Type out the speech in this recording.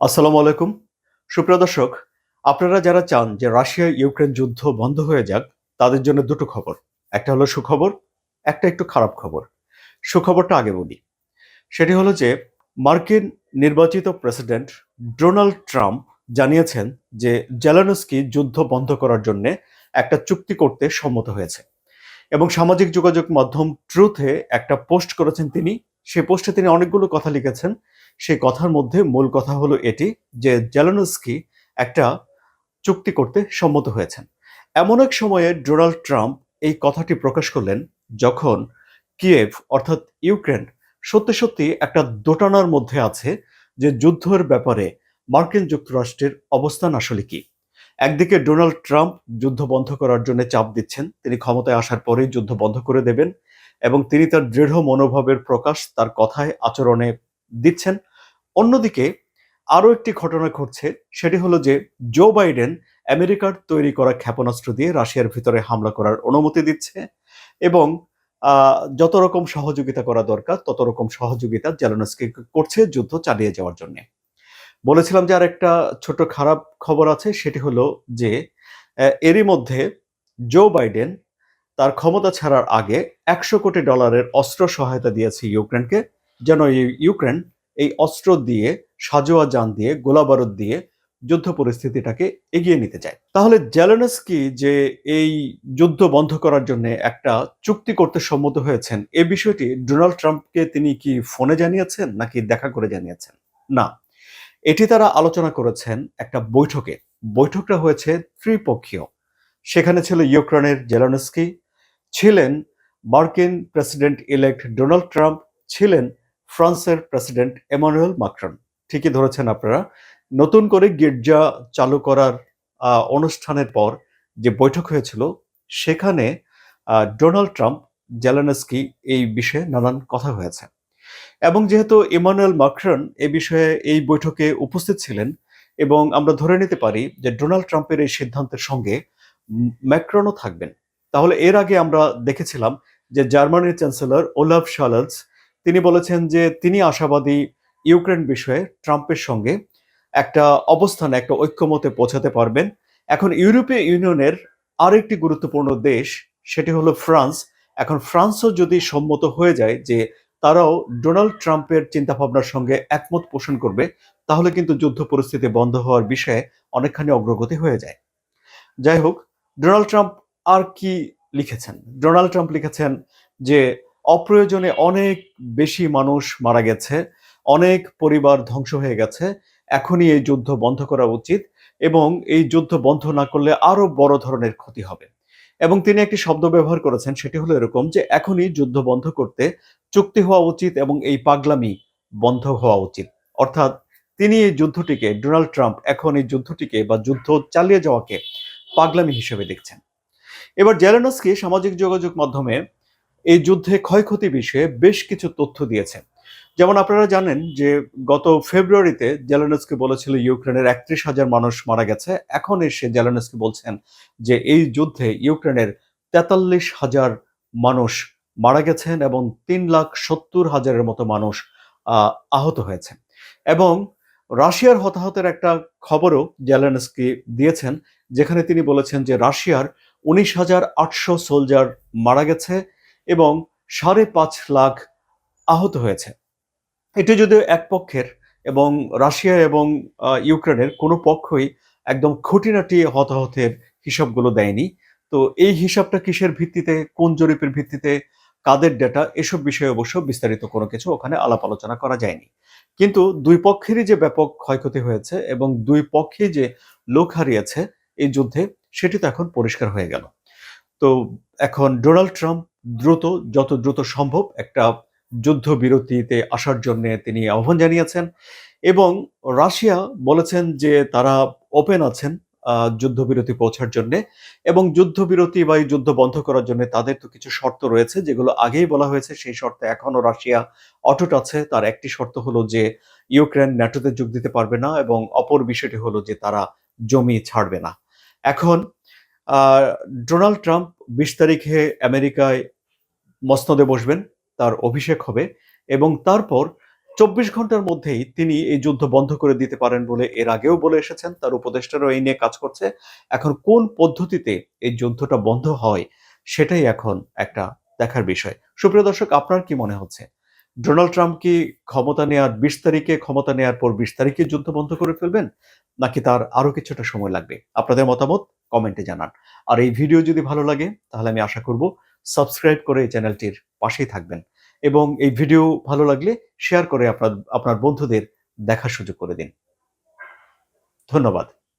আসসালামু আলাইকুম। সুপ্রিয় দর্শক, আপনারা যারা চান যে রাশিয়া ইউক্রেন যুদ্ধ বন্ধ হয়ে যাক, তাদের জন্য দুটো খবর। একটা হলো সুখবর, একটা একটু খারাপ খবর। সুখবরটা আগে বলি। সেটি হলো যে, মার্কিন নির্বাচিত প্রেসিডেন্ট ডোনাল্ড ট্রাম্প জানিয়েছেন যে, জেলানস্কি যুদ্ধ বন্ধ করার জন্য একটা চুক্তি করতে সম্মত হয়েছে। এবং সামাজিক যোগাযোগ মাধ্যম ট্রুথে একটা পোস্ট করেছেন তিনি। সেই পোস্টে তিনি অনেকগুলো কথা লিখেছেন। সেই কথার মধ্যে মূল কথা হলো এটি যে জেলানস্কি একটা চুক্তি করতে সম্মত হয়েছেন। এমন এক সময়ে ডোনাল্ড ট্রাম্প এই কথাটি প্রকাশ করলেন যখন কিয়েভ, অর্থাৎ ইউক্রেন, সত্যি সত্যি একটা দোটানার মধ্যে আছে যে যুদ্ধের ব্যাপারে মার্কিন যুক্তরাষ্ট্রের অবস্থান আসলে কি। একদিকে ডোনাল্ড ট্রাম্প যুদ্ধ বন্ধ করার জন্য চাপ দিচ্ছেন, তিনি ক্ষমতায় আসার পরেই যুদ্ধ বন্ধ করে দেবেন এবং তিনি তার দৃঢ় মনোভাবের প্রকাশ তার কথায়, আচরণে দিচ্ছেন। অন্যদিকে আরও একটি ঘটনা ঘটছে, সেটি হলো যে জো বাইডেন আমেরিকার তৈরি করা ক্ষেপণাস্ত্র দিয়ে রাশিয়ার ভিতরে হামলা করার অনুমতি দিচ্ছে এবং যত রকম সহযোগিতা করা দরকার, তত রকম সহযোগিতা জেলনস্কি করছে যুদ্ধ চালিয়ে যাওয়ার জন্য। বলেছিলাম যে আর একটা ছোট খারাপ খবর আছে, সেটি হলো যে এরই মধ্যে জো বাইডেন তার ক্ষমতা ছাড়ার আগে একশো কোটি ডলারের অস্ত্র সহায়তা দিয়েছে ইউক্রেনকে, যেন ইউক্রেন এই অস্ত্র দিয়ে, সাজোয়া যান দিয়ে গোলাবারুদ দিয়ে যুদ্ধ পরিস্থিতিটাকে এগিয়ে নিতে চায়। তাহলে জেলেনস্কি যে এই যুদ্ধ বন্ধ করার জন্য একটা চুক্তি করতে সম্মত হয়েছেন, এ বিষয়টি ডোনাল্ড ট্রাম্পকে তিনি কি ফোনে জানিয়েছেন নাকি দেখা করে জানিয়েছেন? না। এটি তারা আলোচনা করেছেন একটা বৈঠকে। বৈঠকটা হয়েছে ত্রিপক্ষীয়। সেখানে ছিল ইউক্রেনের জেলানস্কি, ছিলেন মার্কিন প্রেসিডেন্ট ইলেক্ট ডোনাল্ড ট্রাম্প, ছিলেন ফ্রান্সের প্রেসিডেন্ট এমানুয়েল মাক্রন। ঠিকই ধরেছেন আপনারা। নতুন করে গির্জা চালু করার অনুষ্ঠানের পর যে বৈঠক হয়েছিল, সেখানে ডোনাল্ড ট্রাম্প, জেলানস্কি এই বিষয়ে নানান কথা হয়েছে। এবং যেহেতু ইমানুয়েল মাক্রন এ বিষয়ে এই বৈঠকে উপস্থিত ছিলেন এবং আমরা ধরে নিতে পারি যে ডোনাল্ড ট্রাম্পের এই সিদ্ধান্তের সঙ্গে ম্যাক্রনও থাকবেন। তাহলে এর আগে আমরা দেখেছিলাম যে জার্মানির চ্যান্সেলর ওলাফ শালস তিনি বলেছেন যে তিনি আশাবাদী ইউক্রেন বিষয়ে ট্রাম্পের সঙ্গে একটা অবস্থানে, একটা ঐক্যমতে পৌঁছাতে পারবেন। এখন ইউরোপীয় ইউনিয়নের আরেকটি গুরুত্বপূর্ণ দেশ, সেটি হলো ফ্রান্স। এখন ফ্রান্সও যদি সম্মত হয়ে যায় যে তারাও ডোনাল্ড ট্রাম্পের চিন্তাভাবনার সঙ্গে একমত পোষণ করবে, তাহলে কিন্তু যুদ্ধ পরিস্থিতি বন্ধ হওয়ার বিষয়ে অনেকখানি অগ্রগতি হয়ে যায়। যাই হোক, ডোনাল্ড ট্রাম্প আর কি লিখেছেন? ডোনাল্ড ট্রাম্প লিখেছেন যে অপ্রয়োজনে অনেক বেশি মানুষ মারা গেছে, অনেক পরিবার ধ্বংস হয়ে গেছে। এখনই এই যুদ্ধ বন্ধ করা উচিত এবং এই যুদ্ধ বন্ধ না করলে আরও বড় ধরনের ক্ষতি হবে। এবং তিনি একটি শব্দ ব্যবহার করেছেন, সেটি হলো এরকম যে, এখনই যুদ্ধ বন্ধ করতে চুক্তি হওয়া উচিত এবং এই পাগলামি বন্ধ হওয়া উচিত। অর্থাৎ তিনি এই যুদ্ধটিকে, ডোনাল্ড ট্রাম্প এখন এই যুদ্ধটিকে বা যুদ্ধ চালিয়ে যাওয়াকে পাগলামি হিসেবে দেখছেন। এবার জেলেনস্কি সামাজিক যোগাযোগ মাধ্যমে এই যুদ্ধে ক্ষয়ক্ষতি বিষয়ে বেশ কিছু তথ্য দিয়েছে। যেমন আপনারা জানেন যে গত ফেব্রুয়ারিতে জেলেনস্কি বলেছিল ইউক্রেনের একত্রিশ হাজার মানুষ মারা গেছে। এখন এসে জেলেনস্কি বলছেন যে এই যুদ্ধে ইউক্রেনের তেতাল্লিশ হাজার মানুষ মারা গেছেন এবং তিন লাখ সত্তর হাজারের মতো মানুষ আহত হয়েছে। এবং রাশিয়ার হতাহতের একটা খবরও জেলেনস্কি দিয়েছেন, যেখানে তিনি বলেছেন যে রাশিয়ার উনিশ হাজার আটশো সোলজার মারা গেছে এবং সাড়ে পাঁচ লাখ আহত হয়েছে। এটি যদিও এক পক্ষের এবং রাশিয়া এবং ইউক্রেনের কোনো পক্ষই একদম খুঁটিনাটি হতাহতের হিসাবগুলো দেয়নি। তো এই হিসাবটা কিসের ভিত্তিতে, কোন জরিপের ভিত্তিতে, কাদের ডেটা এসব বিষয়ে অবশ্য বিস্তারিত কোনো কিছু ওখানে আলাপ আলোচনা করা যায়নি। কিন্তু দুই পক্ষেরই যে ব্যাপক ক্ষয়ক্ষতি হয়েছে এবং দুই পক্ষে যে লোক হারিয়েছে এই যুদ্ধে, সেটি তো এখন পরিষ্কার হয়ে গেল। তো এখন ডোনাল্ড ট্রাম্প দ্রুত, যত দ্রুত সম্ভব একটা যুদ্ধবিরতিতে আসার জন্য তিনি আহ্বান জানিয়েছেন এবং রাশিয়া বলেছেন যে তারা ওপেন আছেন যুদ্ধবিরতি পৌঁছার জন্য এবং যুদ্ধবিরতি বা যুদ্ধ বন্ধ করার জন্য তাদের তো কিছু শর্ত রয়েছে, যেগুলো আগেই বলা হয়েছে, সেই শর্তে এখনও রাশিয়া অটুট আছে। তার একটি শর্ত হলো যে ইউক্রেন ন্যাটোতে যোগ দিতে পারবে না এবং অপর বিষয়টি হলো যে তারা জমি ছাড়বে না। এখন ডোনাল্ড ট্রাম্প বিশ তারিখে আমেরিকায় মসনদে বসবেন, তার অভিষেক হবে এবং তারপর চব্বিশ ঘণ্টার মধ্যেই তিনি এই যুদ্ধ বন্ধ করে দিতে পারেন বলে এর আগেও বলে এসেছেন। তার উপদেষ্টারাও এই নিয়ে কাজ করছে। এখন কোন পদ্ধতিতে এই যুদ্ধটা বন্ধ হয় সেটাই এখন একটা দেখার বিষয়। সুপ্রিয় দর্শক, আপনার কি মনে হচ্ছে? ডোনাল্ড ট্রাম্প কি ক্ষমতা নেওয়ার বিশ তারিখে ক্ষমতা নেওয়ার পর বিশ তারিখে যুদ্ধ বন্ধ করে ফেলবেন? নাকি তার আরও কিছুটা সময় লাগবে? আপনাদের মতামত কমেন্টে জানান। আর এই ভিডিও যদি ভালো লাগে, তাহলে আমি আশা করব সাবস্ক্রাইব করে এই চ্যানেলটির পাশেই থাকবেন এবং এই ভিডিও ভালো লাগলে শেয়ার করে আপনার আপনার বন্ধুদের দেখার সুযোগ করে দিন। ধন্যবাদ।